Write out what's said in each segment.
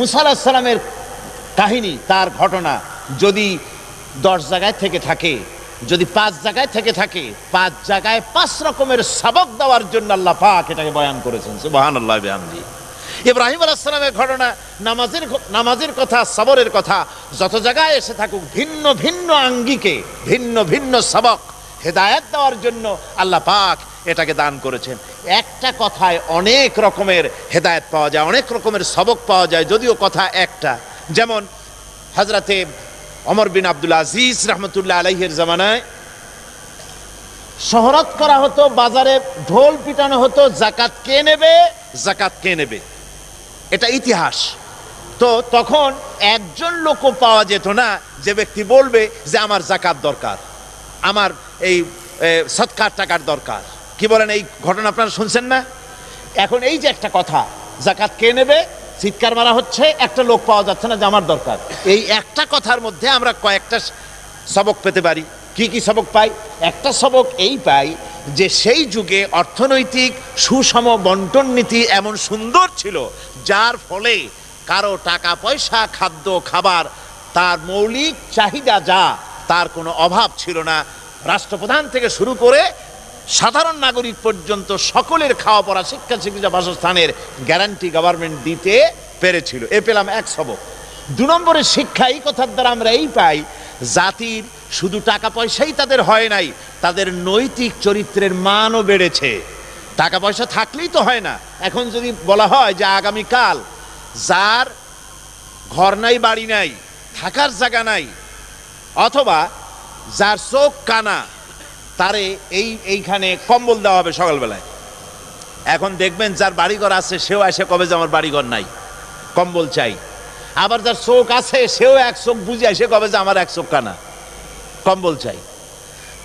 মুসা আলাহিসাল্লামের কাহিনী, তার ঘটনা, যদি দশ জায়গায় থেকে থাকে, যদি পাঁচ জায়গায় থেকে থাকে, পাঁচ জায়গায় পাঁচ রকমের সবক দেওয়ার জন্য আল্লাহ পাক এটাকে বয়ান করেছেন। সুবাহান আল্লাহ বিহামদি। ইব্রাহিম আলাহিসাল্লামের ঘটনা, নামাজের নামাজের কথা, সবরের কথা, যত জায়গায় এসে থাকুক, ভিন্ন ভিন্ন আঙ্গিকে, ভিন্ন ভিন্ন সবক হেদায়েত দেওয়ার জন্য আল্লাহ পাক এটাকে দান করেছেন। একটা কথায় অনেক রকমের হেদায়েত পাওয়া যায়, অনেক রকমের সবক পাওয়া যায়, যদিও কথা একটা। যেমন হজরতে অমর বিন আব্দুল আজিজ রহমতুল্লাহ আলাইহের জামানায় শহরত করা হতো, বাজারে ঢোল পিটানো হতো জাকাত কে নেবে? জাকাত কে নেবে? এটা ইতিহাস। তো তখন একজন লোকও পাওয়া যেত না, যে ব্যক্তি বলবে যে আমার জাকাত দরকার, আমার এই সৎকার টাকার দরকার। কি বলেন, এই ঘটনা আপনারা শুনছেন না? এখন এই যে একটা কথা জাকাত কে নেবে? চিৎকার মারা হচ্ছে, একটা লোক পাওয়া যাচ্ছে না যে আমার দরকার। এই একটা কথার মধ্যে আমরা কয়েকটা সবক পেতে পারি। কি কি সবক পাই? একটা সবক এই পাই যে সেই যুগে অর্থনৈতিক সুষম বন্টন নীতি এমন সুন্দর ছিল, যার ফলে কারও টাকা, পয়সা, খাদ্য, খাবার, তার মৌলিক চাহিদা যা, তার কোনো অভাব ছিল না। রাষ্ট্রপ্রধান থেকে শুরু করে সাধারণ নাগরিক পর্যন্ত সকলের খাওয়া পড়া, শিক্ষা, চিকিৎসা, বাসস্থানের গ্যারান্টি গভর্নমেন্ট দিতে পেরেছিল। এ পেলাম এক সবক। দু নম্বরে শিক্ষা, এই কথার দ্বারা আমরা এই পাই, জাতির শুধু টাকা পয়সাই তাদের হয় নাই, তাদের নৈতিক চরিত্রের মানও বেড়েছে। টাকা পয়সা থাকলেই তো হয় না। এখন যদি বলা হয় যে আগামীকাল যার ঘর নাই, বাড়ি নাই, থাকার জায়গা নাই, অথবা যার চোখ কানা, তারে এই, এইখানে কম্বল দেওয়া হবে সকালবেলায়। এখন দেখবেন যার বাড়িঘর আছে, সেও এসে কবে যে আমার বাড়িঘর নাই। কম্বল চাই। আবার যার চোখ আছে, সেও এক চোখ বুঝে এসে কবে যে আমার এক চোখ কানা। কম্বল চাই।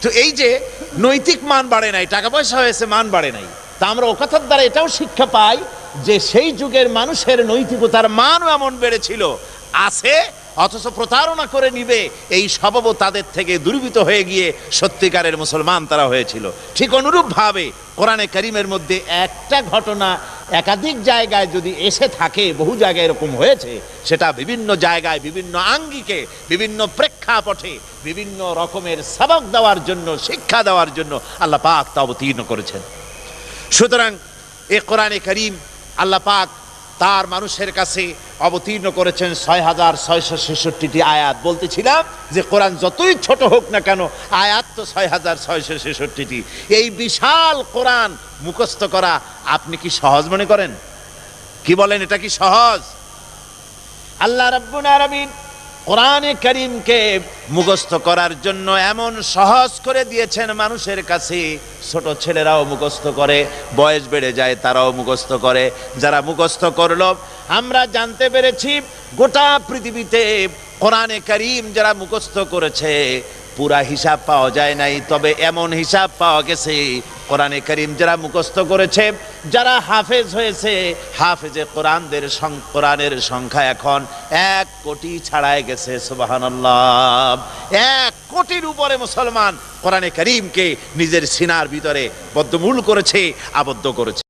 তো এই যে নৈতিক মান বাড়ে নাই টাকা পয়সা হয়েছে, মান বাড়ে নাই, তা আমরা ও কথার দ্বারা এটাও শিক্ষা পাই যে সেই যুগের মানুষের নৈতিকতার মানও এমন বেড়েছিল, আছে অথচ প্রতারণা করে নিবে, এই স্বভাবও তাদের থেকে দূরীভূত হয়ে গিয়ে সত্যিকারের মুসলমান তারা হয়েছিল। ঠিক অনুরূপভাবে কোরআনে করিমের মধ্যে একটা ঘটনা একাধিক জায়গায় যদি এসে থাকে, বহু জায়গায় এরকম হয়েছে, সেটা বিভিন্ন জায়গায়, বিভিন্ন আঙ্গিকে, বিভিন্ন প্রেক্ষাপটে, বিভিন্ন রকমের সবক দেওয়ার জন্য, শিক্ষা দেওয়ার জন্য আল্লাহ পাক তা অবতীর্ণ করেছেন। সুতরাং এ কোরআনে করিম আল্লাহ পাক তার মানুষের কাছে অবতীর্ণ করেছেন ছয় হাজার ছয়শো ছেষট্টিটি আয়াত। বলতেছিলাম যে কোরআন যতই ছোট হোক না কেন, আয়াত তো ছয় হাজার ছয়শো ছেষট্টিটি। এই বিশাল কোরআন মুখস্থ করা আপনি কি সহজ মনে করেন? কি বলেন, এটা কি সহজ? আল্লাহ রব্বুল আলামিন কোরআনে করিমকে মুখস্থ করার জন্য এমন সহজ করে দিয়েছেন মানুষের কাছে, ছোট ছেলেরাও মুখস্থ করে, বয়স বেড়ে যায় তারাও মুখস্থ করে। যারা মুখস্থ করল, আমরা জানতে পেরেছি গোটা পৃথিবীতে কোরআনে করিম যারা মুখস্থ করেছে, পুরা হিসাব পাওয়া যায় নাই। তবে এমন হিসাব পাওয়া গেছে, কোরআনে করিম যারা মুখস্থ করেছে যারা হাফেজ হয়েছে, হাফেজে কোরআনদের কোরআনের সংখ্যা এখন এক কোটি ছাড়ায় গেছে সুবাহ এক কোটির উপরে মুসলমান কোরআনে করিমকে নিজের সিনার ভিতরে বদ্ধমূল করেছে, আবদ্ধ করেছে।